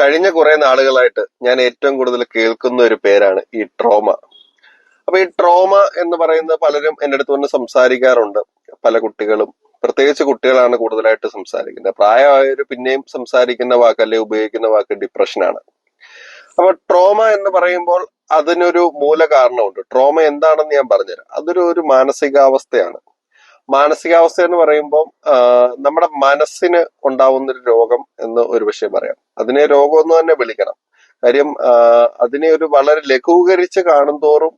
കഴിഞ്ഞ കുറെ നാളുകളായിട്ട് ഞാൻ ഏറ്റവും കൂടുതൽ കേൾക്കുന്ന ഒരു പേരാണ് ഈ ട്രോമ. അപ്പൊ ഈ ട്രോമ എന്ന് പറയുന്നത് പലരും എന്റെ അടുത്ത് വന്ന് സംസാരിക്കാറുണ്ട്. പല കുട്ടികളും. പ്രത്യേകിച്ച് കുട്ടികളാണ് കൂടുതലായിട്ട് സംസാരിക്കുന്നത്. പ്രായമായവർ പിന്നെയും സംസാരിക്കുന്ന വാക്ക് അല്ലെ ഉപയോഗിക്കുന്ന വാക്ക് ഡിപ്രഷനാണ് അപ്പൊ ട്രോമ എന്ന് പറയുമ്പോൾ അതിനൊരു മൂല കാരണമുണ്ട് ട്രോമ എന്താണെന്ന് ഞാൻ പറഞ്ഞുതരാം. അതൊരു ഒരു മാനസികാവസ്ഥയാണ്. മാനസികാവസ്ഥ എന്ന് പറയുമ്പോൾ നമ്മുടെ മനസ്സിന് ഉണ്ടാവുന്ന ഒരു രോഗം എന്ന് ഒരു പക്ഷേ പറയാം. അതിനെ രോഗം എന്ന് തന്നെ വിളിക്കണം. കാര്യം അതിനെ ഒരു വളരെ ലഘൂകരിച്ച് കാണും തോറും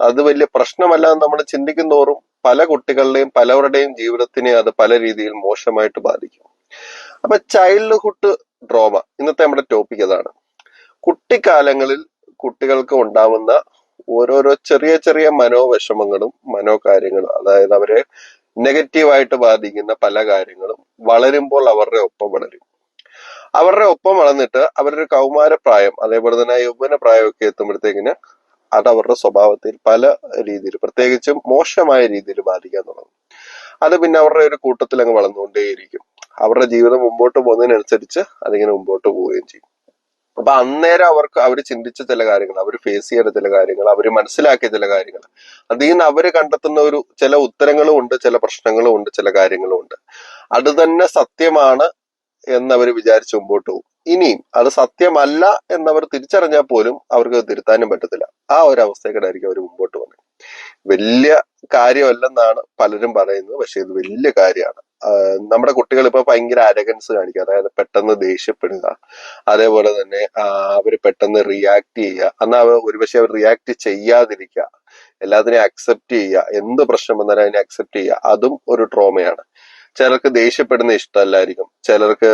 അത് വലിയ പ്രശ്നമല്ല എന്ന് നമ്മൾ ചിന്തിക്കും തോറും പല കുട്ടികളുടെയും പലവരുടെയും ജീവിതത്തിനെ അത് പല രീതിയിൽ മോശമായിട്ട് ബാധിക്കും. അപ്പൊ ചൈൽഡ്ഹുഡ് ഡ്രോമ ഇന്നത്തെ നമ്മുടെ ടോപ്പിക് അതാണ്. കുട്ടിക്കാലങ്ങളിൽ കുട്ടികൾക്ക് ഉണ്ടാവുന്ന ഓരോരോ ചെറിയ ചെറിയ മനോവിഷമങ്ങളും മനോകാര്യങ്ങളും അതായത് അവരെ നെഗറ്റീവായിട്ട് ബാധിക്കുന്ന പല കാര്യങ്ങളും വളരുമ്പോൾ അവരുടെ ഒപ്പം വളരും. അവരുടെ ഒപ്പം വളർന്നിട്ട് അവരുടെ കൗമാരപ്രായം അതേപോലെ തന്നെ യൗവന പ്രായമൊക്കെ എത്തുമ്പോഴത്തേക്കിന് അത് അവരുടെ സ്വഭാവത്തിൽ പല രീതിയിൽ പ്രത്യേകിച്ചും മോശമായ രീതിയിൽ ബാധിക്കാൻ തുടങ്ങും. അത് പിന്നെ അവരുടെ ഒരു കൂട്ടത്തിൽ അങ്ങ് വളർന്നുകൊണ്ടേയിരിക്കും. അവരുടെ ജീവിതം മുമ്പോട്ട് പോകുന്നതിനനുസരിച്ച് അതിങ്ങനെ മുമ്പോട്ട് പോവുകയും ചെയ്യും. അപ്പൊ അന്നേരം അവർക്ക് അവർ ചിന്തിച്ച ചില കാര്യങ്ങൾ അവർ ഫേസ് ചെയ്ത ചില കാര്യങ്ങൾ അവർ മനസ്സിലാക്കിയ ചില കാര്യങ്ങൾ. അതിൽ നിന്ന് അവർ കണ്ടെത്തുന്ന ഒരു ചില ഉത്തരങ്ങളും ഉണ്ട് ചില പ്രശ്നങ്ങളും ഉണ്ട് ചില കാര്യങ്ങളും ഉണ്ട്. അത് തന്നെ സത്യമാണ് എന്നവർ വിചാരിച്ച് മുമ്പോട്ട് പോകും. ഇനിയും അത് സത്യമല്ല എന്നവർ തിരിച്ചറിഞ്ഞാൽ പോലും അവർക്ക് തിരുത്താനും പറ്റത്തില്ല. ആ ഒരു അവസ്ഥയ്ക്കിടായിരിക്കും അവർ മുമ്പോട്ട് പോകുന്നത് വലിയ കാര്യമല്ലെന്നാണ് പലരും പറയുന്നത് പക്ഷെ ഇത് വലിയ കാര്യമാണ്. നമ്മുടെ കുട്ടികൾ ഇപ്പൊ ഭയങ്കര അരഗൻസ് കാണിക്കുക അതായത് പെട്ടെന്ന് ദേഷ്യപ്പെടുക. അതേപോലെ തന്നെ അവർ പെട്ടെന്ന് റിയാക്ട് ചെയ്യുക. എന്നാൽ അവർ ഒരുപക്ഷെ അവർ റിയാക്ട് ചെയ്യാതിരിക്കുക. എല്ലാത്തിനെയും അക്സെപ്റ്റ് ചെയ്യുക. എന്ത് പ്രശ്നം വന്നാലും അതിനെ അക്സെപ്റ്റ് ചെയ്യുക. അതും ഒരു ട്രോമയാണ് ചിലർക്ക് ദേഷ്യപ്പെടുന്ന ഇഷ്ടമല്ലായിരിക്കും. ചിലർക്ക്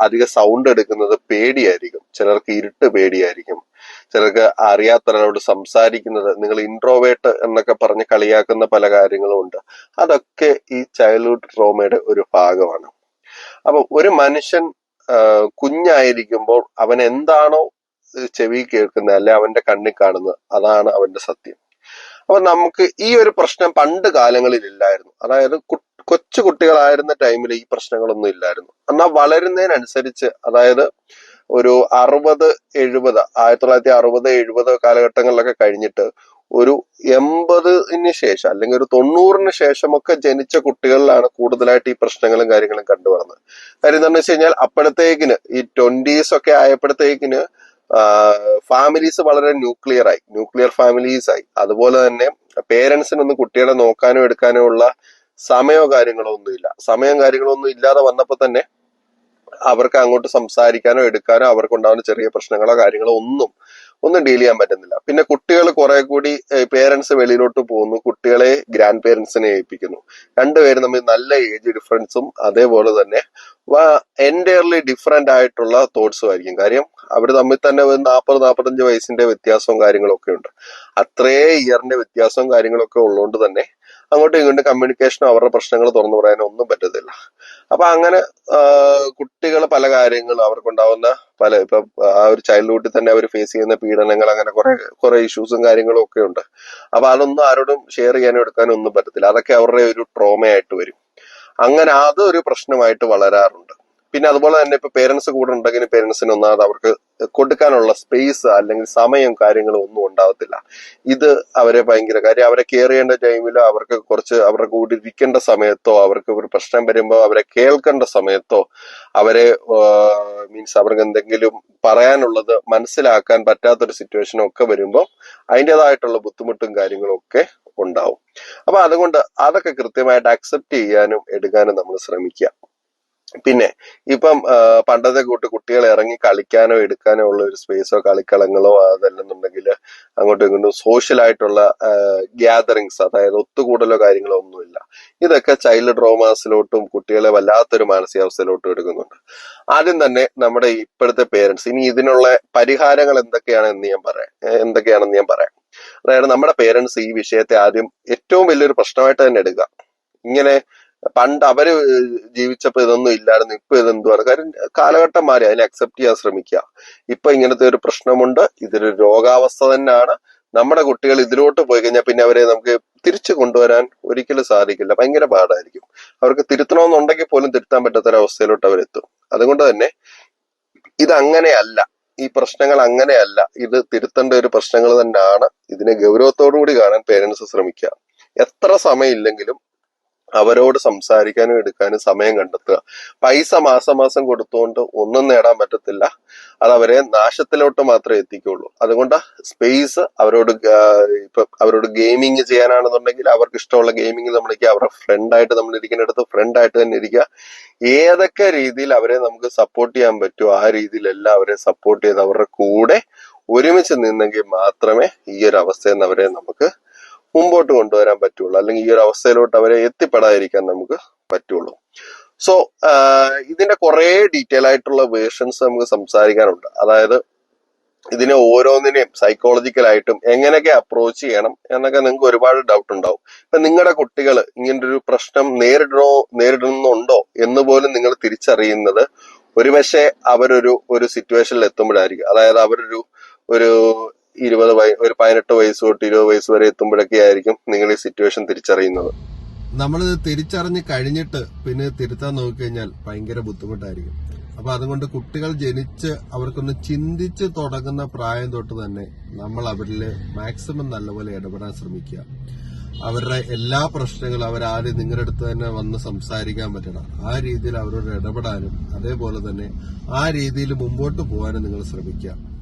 അധിക സൗണ്ട് എടുക്കുന്നത് പേടിയായിരിക്കും. ചിലർക്ക് ഇരുട്ട് പേടിയായിരിക്കും. ചിലർക്ക് അറിയാത്തവരോട് സംസാരിക്കുന്നത് നിങ്ങൾ ഇൻട്രോവേർട്ട് എന്നൊക്കെ പറഞ്ഞ് കളിയാക്കുന്ന പല കാര്യങ്ങളും ഉണ്ട്. അതൊക്കെ ഈ ചൈൽഡ്ഹുഡ് ട്രോമയുടെ ഒരു ഭാഗമാണ്. അപ്പൊ ഒരു മനുഷ്യൻ കുഞ്ഞായിരിക്കുമ്പോൾ അവൻ എന്താണോ ചെവി കേൾക്കുന്നത് അല്ലെ അവന്റെ കണ്ണിൽ കാണുന്നത് അതാണ് അവന്റെ സത്യം. അപ്പൊ നമുക്ക് ഈ ഒരു പ്രശ്നം പണ്ട് കാലങ്ങളിൽ ഇല്ലായിരുന്നു അതായത് കൊച്ചു കുട്ടികളായിരുന്ന ടൈമിൽ ഈ പ്രശ്നങ്ങളൊന്നും ഇല്ലായിരുന്നു. എന്നാൽ വളരുന്നതിനനുസരിച്ച് അതായത് ഒരു അറുപത് എഴുപത് ആയിരത്തി തൊള്ളായിരത്തി അറുപത് എഴുപത് കാലഘട്ടങ്ങളിലൊക്കെ കഴിഞ്ഞിട്ട് ഒരു എൺപതിന് ശേഷം അല്ലെങ്കിൽ ഒരു തൊണ്ണൂറിന് ശേഷമൊക്കെ ജനിച്ച കുട്ടികളിലാണ് കൂടുതലായിട്ട് ഈ പ്രശ്നങ്ങളും കാര്യങ്ങളും കണ്ടുവരുന്നത് കാര്യം എന്താണെന്ന് വെച്ച് കഴിഞ്ഞാൽ അപ്പോഴത്തേക്കിന് ഈ ട്വന്റീസ് ഒക്കെ ആയപ്പോഴത്തേക്കിന് ഫാമിലീസ് വളരെ ന്യൂക്ലിയർ ആയി. ന്യൂക്ലിയർ ഫാമിലീസ് ആയി. അതുപോലെ തന്നെ പേരൻസിനൊന്നും കുട്ടികളെ നോക്കാനോ എടുക്കാനോ ഉള്ള സമയമോ കാര്യങ്ങളോ ഒന്നുമില്ല. സമയം കാര്യങ്ങളോ ഒന്നും ഇല്ലാതെ വന്നപ്പോ തന്നെ അവർക്ക് അങ്ങോട്ട് സംസാരിക്കാനോ എടുക്കാനോ അവർക്കുണ്ടാവുന്ന ചെറിയ പ്രശ്നങ്ങളോ കാര്യങ്ങളോ ഒന്നും ഒന്നും ഡീൽ ചെയ്യാൻ പറ്റുന്നില്ല. പിന്നെ കുട്ടികൾ കുറെ കൂടി പേരൻസ് വെളിയിലോട്ട് പോകുന്നു. കുട്ടികളെ ഗ്രാൻഡ് പേരൻസിനെ ഏൽപ്പിക്കുന്നു. രണ്ടുപേരും തമ്മിൽ നല്ല ഏജ് ഡിഫറൻസും അതേപോലെ തന്നെ എന്റയർലി ഡിഫറെന്റ് ആയിട്ടുള്ള തോട്ട്സും ആയിരിക്കും. കാര്യം അവർ തമ്മിൽ തന്നെ ഒരു നാൽപ്പത് നാൽപ്പത്തഞ്ച് വയസ്സിന്റെ വ്യത്യാസവും കാര്യങ്ങളൊക്കെ ഉണ്ട്. അത്രേ ഇയറിന്റെ വ്യത്യാസവും കാര്യങ്ങളൊക്കെ ഉള്ളതുകൊണ്ട് തന്നെ അങ്ങോട്ടും ഇങ്ങോട്ടും കമ്മ്യൂണിക്കേഷനോ അവരുടെ പ്രശ്നങ്ങൾ തുറന്നു പറയാനോ ഒന്നും പറ്റത്തില്ല. അപ്പൊ അങ്ങനെ കുട്ടികൾ പല കാര്യങ്ങളും അവർക്കുണ്ടാവുന്ന പല ഇപ്പൊ ആ ഒരു ചൈൽഡ്ഹുഡിൽ തന്നെ അവർ ഫേസ് ചെയ്യുന്ന പീഡനങ്ങൾ അങ്ങനെ കുറെ കുറെ ഇഷ്യൂസും കാര്യങ്ങളും ഒക്കെ ഉണ്ട്. അപ്പൊ അതൊന്നും ആരോടും ഷെയർ ചെയ്യാനോ എടുക്കാനോ ഒന്നും പറ്റത്തില്ല. അതൊക്കെ അവരുടെ ഒരു ട്രോമയായിട്ട് വരും. അങ്ങനെ അതൊരു പ്രശ്നമായിട്ട് വളരാറുണ്ട്. പിന്നെ അതുപോലെ തന്നെ ഇപ്പൊ പേരൻസ് കൂടെ ഉണ്ടെങ്കിൽ പേരൻസിന് ഒന്നാമത് അവർക്ക് കൊടുക്കാനുള്ള സ്പേസ് അല്ലെങ്കിൽ സമയം കാര്യങ്ങളും ഒന്നും ഉണ്ടാവത്തില്ല. ഇത് അവരെ ഭയങ്കര കാര്യം. അവരെ കെയർ ചെയ്യേണ്ട ടൈമിൽ അവർക്ക് കുറച്ച് അവരുടെ കൂടെ ഇരിക്കേണ്ട സമയത്തോ അവർക്ക് ഒരു പ്രശ്നം വരുമ്പോൾ അവരെ കേൾക്കേണ്ട സമയത്തോ അവരെ മീൻസ് അവർക്ക് എന്തെങ്കിലും പറയാനുള്ളത് മനസ്സിലാക്കാൻ പറ്റാത്തൊരു സിറ്റുവേഷനും ഒക്കെ വരുമ്പോൾ അതിന്റെതായിട്ടുള്ള ബുദ്ധിമുട്ടും കാര്യങ്ങളും ഒക്കെ ഉണ്ടാവും. അപ്പൊ അതുകൊണ്ട് അതൊക്കെ കൃത്യമായിട്ട് അക്സെപ്റ്റ് ചെയ്യാനും എടുക്കാനും നമ്മൾ ശ്രമിക്കുക. പിന്നെ ഇപ്പം പണ്ടത്തെ കൂട്ട് കുട്ടികൾ ഇറങ്ങി കളിക്കാനോ എടുക്കാനോ ഉള്ള ഒരു സ്പേസോ കളിക്കളങ്ങളോ അതല്ലെന്നുണ്ടെങ്കിൽ അങ്ങോട്ടും ഇങ്ങോട്ടും സോഷ്യൽ ആയിട്ടുള്ള ഗ്യാതറിങ്സ് അതായത് ഒത്തുകൂടലോ കാര്യങ്ങളോ ഒന്നുമില്ല. ഇതൊക്കെ ചൈൽഡ് ഡ്രോമാസിലോട്ടും കുട്ടികളെ വല്ലാത്തൊരു മാനസികാവസ്ഥയിലോട്ടും എടുക്കുന്നുണ്ട്. ആദ്യം തന്നെ നമ്മുടെ ഇപ്പോഴത്തെ പേരൻസ് ഇനി ഇതിനുള്ള പരിഹാരങ്ങൾ എന്തൊക്കെയാണെന്ന് ഞാൻ പറയാം. എന്തൊക്കെയാണെന്ന് ഞാൻ പറയാം. അതായത് നമ്മുടെ പേരൻസ് ഈ വിഷയത്തെ ആദ്യം ഏറ്റവും വലിയൊരു പ്രശ്നമായിട്ട് തന്നെ എടുക്കുക. ഇങ്ങനെ പണ്ട് അവർ ജീവിച്ചപ്പോ ഇതൊന്നും ഇല്ലായിരുന്നു. ഇപ്പൊ ഇതെന്തുവാണ്? കാര്യം കാലഘട്ടം മാറി അതിനെ അക്സെപ്റ്റ് ചെയ്യാൻ ശ്രമിക്കുക. ഇപ്പൊ ഇങ്ങനത്തെ ഒരു പ്രശ്നമുണ്ട്. ഇതൊരു രോഗാവസ്ഥ തന്നെയാണ്. നമ്മുടെ കുട്ടികൾ ഇതിലോട്ട് പോയി കഴിഞ്ഞാൽ പിന്നെ അവരെ നമുക്ക് തിരിച്ചു കൊണ്ടുവരാൻ ഒരിക്കലും സാധിക്കില്ല. ഭയങ്കര പാടായിരിക്കും. അവർക്ക് തിരുത്തണമെന്നുണ്ടെങ്കിൽ പോലും തിരുത്താൻ പറ്റാത്തൊരവസ്ഥയിലോട്ട് അവരെത്തും. അതുകൊണ്ട് തന്നെ ഇത് അങ്ങനെയല്ല ഈ പ്രശ്നങ്ങൾ അങ്ങനെയല്ല. ഇത് തിരുത്തേണ്ട ഒരു പ്രശ്നങ്ങൾ തന്നെയാണ്. ഇതിനെ ഗൗരവത്തോടു കൂടി കാണാൻ പേരൻസ് ശ്രമിക്കുക. എത്ര സമയമില്ലെങ്കിലും അവരോട് സംസാരിക്കാനും എടുക്കാനും സമയം കണ്ടെത്തുക. പൈസ മാസം മാസം കൊടുത്തുകൊണ്ട് ഒന്നും നേടാൻ പറ്റത്തില്ല. അത് അവരെ നാശത്തിലോട്ട് മാത്രമേ എത്തിക്കുള്ളൂ. അതുകൊണ്ട് സ്പേസ് അവരോട് ഇപ്പൊ അവരോട് ഗെയിമിങ് ചെയ്യാനാണെന്നുണ്ടെങ്കിൽ അവർക്ക് ഇഷ്ടമുള്ള ഗെയിമിങ് നമ്മളിരിക്കുക അവരുടെ ഫ്രണ്ടായിട്ട് നമ്മൾ ഇരിക്കുന്നിടത്ത് ഫ്രണ്ടായിട്ട് തന്നെ ഇരിക്കുക. ഏതൊക്കെ രീതിയിൽ അവരെ നമുക്ക് സപ്പോർട്ട് ചെയ്യാൻ പറ്റുമോ ആ രീതിയിലെല്ലാം അവരെ സപ്പോർട്ട് ചെയ്ത് അവരുടെ കൂടെ ഒരുമിച്ച് നിന്നെങ്കിൽ മാത്രമേ ഈ ഒരു അവസ്ഥയിൽ നിന്ന് അവരെ നമുക്ക് മുമ്പോട്ട് കൊണ്ടുവരാൻ പറ്റുള്ളൂ. അല്ലെങ്കിൽ ഈ ഒരു അവസ്ഥയിലോട്ട് അവരെ എത്തിപ്പെടാതിരിക്കാൻ നമുക്ക് പറ്റുള്ളൂ. സോ ഇതിന്റെ കുറെ ഡീറ്റെയിൽ ആയിട്ടുള്ള വേർഷൻസ് നമുക്ക് സംസാരിക്കാനുണ്ട്. അതായത് ഇതിനെ ഓരോന്നിനെയും സൈക്കോളജിക്കലായിട്ടും എങ്ങനെയൊക്കെ അപ്രോച്ച് ചെയ്യണം എന്നൊക്കെ നിങ്ങൾക്ക് ഒരുപാട് ഡൗട്ട് ഉണ്ടാവും. ഇപ്പൊ നിങ്ങളുടെ കുട്ടികൾ ഇങ്ങനെ ഒരു പ്രശ്നം നേരിടണോ നേരിടുന്നുണ്ടോ എന്ന് പോലും നിങ്ങൾ തിരിച്ചറിയുന്നത് ഒരുപക്ഷെ അവരൊരു ഒരു സിറ്റുവേഷനിൽ എത്തുമ്പോഴായിരിക്കും. അതായത് അവരൊരു ഒരു ഇരുപത് ഒരു പതിനെട്ട് വയസ്സ് തൊട്ട് ഇരുപത് വയസ്സ് വരെ എത്തുമ്പോഴൊക്കെ ആയിരിക്കും നിങ്ങൾ ഈ സിറ്റുവേഷൻ തിരിച്ചറിയുന്നത്. നമ്മളിത് തിരിച്ചറിഞ്ഞ് കഴിഞ്ഞിട്ട് പിന്നെ തിരുത്താൻ നോക്കിക്കഴിഞ്ഞാൽ ഭയങ്കര ബുദ്ധിമുട്ടായിരിക്കും. അപ്പൊ അതുകൊണ്ട് കുട്ടികൾ ജനിച്ച് അവർക്കൊന്ന് ചിന്തിച്ച് തുടങ്ങുന്ന പ്രായം തൊട്ട് തന്നെ നമ്മൾ അവരിൽ മാക്സിമം നല്ലപോലെ ഇടപെടാൻ ശ്രമിക്കുക. അവരുടെ എല്ലാ പ്രശ്നങ്ങളും അവരാരും നിങ്ങളുടെ അടുത്ത് തന്നെ വന്ന് സംസാരിക്കാൻ പറ്റണം. ആ രീതിയിൽ അവരോട് ഇടപെടാനും അതേപോലെ തന്നെ ആ രീതിയിൽ മുമ്പോട്ട് പോകാനും നിങ്ങൾ ശ്രമിക്കുക.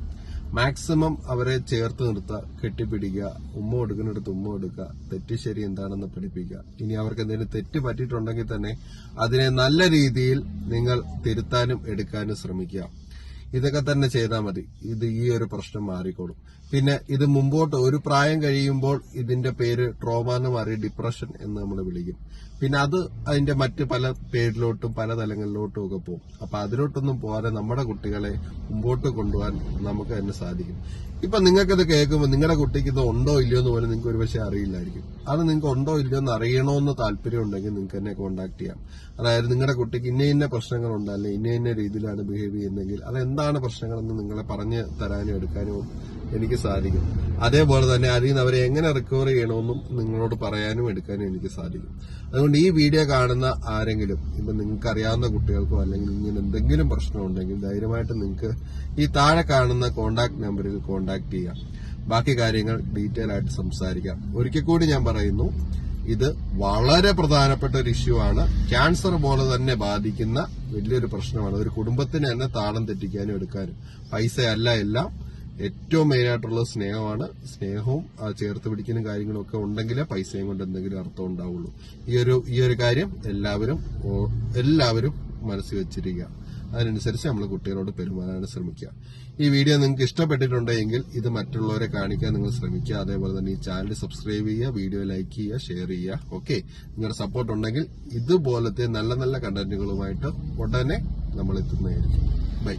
മാക്സിമം അവരെ ചേർത്ത് നിർത്തുക കെട്ടിപ്പിടിക്കുക ഉമ്മ കൊടുക്കുന്നിടത്ത് ഉമ്മ കൊടുക്കുക തെറ്റ് ശരി എന്താണെന്ന് പഠിപ്പിക്കുക. ഇനി അവർക്ക് എന്തെങ്കിലും തെറ്റ് പറ്റിയിട്ടുണ്ടെങ്കിൽ തന്നെ അതിനെ നല്ല രീതിയിൽ നിങ്ങൾ തിരുത്താനും എടുക്കാനും ശ്രമിക്കുക. ഇതൊക്കെ തന്നെ ചെയ്താൽ മതി. ഇത് ഈ ഒരു പ്രശ്നം മാറിക്കോളും. പിന്നെ ഇത് മുമ്പോട്ട് ഒരു പ്രായം കഴിയുമ്പോൾ ഇതിന്റെ പേര് ട്രോമ എന്ന് മാറി ഡിപ്രഷൻ എന്ന് നമ്മൾ വിളിക്കും. പിന്നെ അത് അതിന്റെ മറ്റ് പല പേരിലോട്ടും പല തലങ്ങളിലോട്ടും ഒക്കെ പോകും. അപ്പൊ അതിലോട്ടൊന്നും പോരാ നമ്മുടെ കുട്ടികളെ മുമ്പോട്ട് കൊണ്ടുപോകാൻ നമുക്ക് തന്നെ സാധിക്കും. ഇപ്പൊ നിങ്ങൾക്കിത് കേൾക്കുമ്പോൾ നിങ്ങളുടെ കുട്ടിക്ക് ഇത് ഉണ്ടോ ഇല്ലയോ എന്ന് പോലും നിങ്ങൾക്ക് ഒരുപക്ഷെ അറിയില്ലായിരിക്കും. അത് നിങ്ങൾക്ക് ഉണ്ടോ ഇല്ലയോ എന്ന് അറിയണമെന്ന് താല്പര്യം ഉണ്ടെങ്കിൽ നിങ്ങൾക്ക് എന്നെ കോൺടാക്ട് ചെയ്യാം. അതായത് നിങ്ങളുടെ കുട്ടിക്ക് ഇന്ന ഇന്ന പ്രശ്നങ്ങളുണ്ട് അല്ലെങ്കിൽ ഇന്ന ഇന്ന രീതിയിലാണ് ബിഹേവ് ചെയ്യുന്നതെങ്കിൽ അതെന്താണ് പ്രശ്നങ്ങളെന്ന് നിങ്ങളെ പറഞ്ഞു തരാനും എടുക്കാനും എനിക്ക് സാധിക്കും. അതേപോലെ തന്നെ അതിൽ നിന്ന് അവരെ എങ്ങനെ റിക്കവർ ചെയ്യണമെന്നും നിങ്ങളോട് പറയാനും എടുക്കാനും എനിക്ക് സാധിക്കും. അതുകൊണ്ട് ഈ വീഡിയോ കാണുന്ന ആരെങ്കിലും ഇപ്പൊ നിങ്ങൾക്ക് അറിയാവുന്ന കുട്ടികൾക്കോ അല്ലെങ്കിൽ ഇങ്ങനെ എന്തെങ്കിലും പ്രശ്നം ഉണ്ടെങ്കിൽ ധൈര്യമായിട്ട് നിങ്ങൾക്ക് ഈ താഴെ കാണുന്ന കോണ്ടാക്ട് നമ്പറിൽ കോണ്ടാക്ട് ചെയ്യാം. ബാക്കി കാര്യങ്ങൾ ഡീറ്റെയിൽ ആയിട്ട് സംസാരിക്കാം. ഒരിക്കൽ കൂടി ഞാൻ പറയുന്നു ഇത് വളരെ പ്രധാനപ്പെട്ട ഒരു ഇഷ്യൂ ആണ്. ക്യാൻസർ പോലെ തന്നെ ബാധിക്കുന്ന വലിയൊരു പ്രശ്നമാണ്. ഒരു കുടുംബത്തിന് തന്നെ താളം തെറ്റിക്കാനും എടുക്കാനും പൈസയല്ല എല്ലാം. ഏറ്റവും മെയിനായിട്ടുള്ള സ്നേഹമാണ്. സ്നേഹവും ചേർത്ത് പിടിക്കുന്ന കാര്യങ്ങളും ഒക്കെ ഉണ്ടെങ്കിലേ പൈസയും കൊണ്ട് എന്തെങ്കിലും അർത്ഥം ഉണ്ടാവുള്ളൂ. ഈ ഒരു ഈ ഒരു കാര്യം എല്ലാവരും എല്ലാവരും മനസ്സിൽ വെച്ചിരിക്കുക. അതിനനുസരിച്ച് നമ്മൾ കുട്ടികളോട് പെരുമാറാൻ ശ്രമിക്കുക. ഈ വീഡിയോ നിങ്ങൾക്ക് ഇഷ്ടപ്പെട്ടിട്ടുണ്ടെങ്കിൽ ഇത് മറ്റുള്ളവരെ കാണിക്കാൻ നിങ്ങൾ ശ്രമിക്കുക. അതേപോലെ തന്നെ ഈ ചാനൽ സബ്സ്ക്രൈബ് ചെയ്യുക വീഡിയോ ലൈക്ക് ചെയ്യുക ഷെയർ ചെയ്യുക. ഓക്കെ? നിങ്ങളുടെ സപ്പോർട്ട് ഉണ്ടെങ്കിൽ ഇതുപോലത്തെ നല്ല നല്ല കണ്ടന്റുകളുമായിട്ട് ഉടനെ നമ്മൾ എത്തുന്നതായിരിക്കും. ബൈ.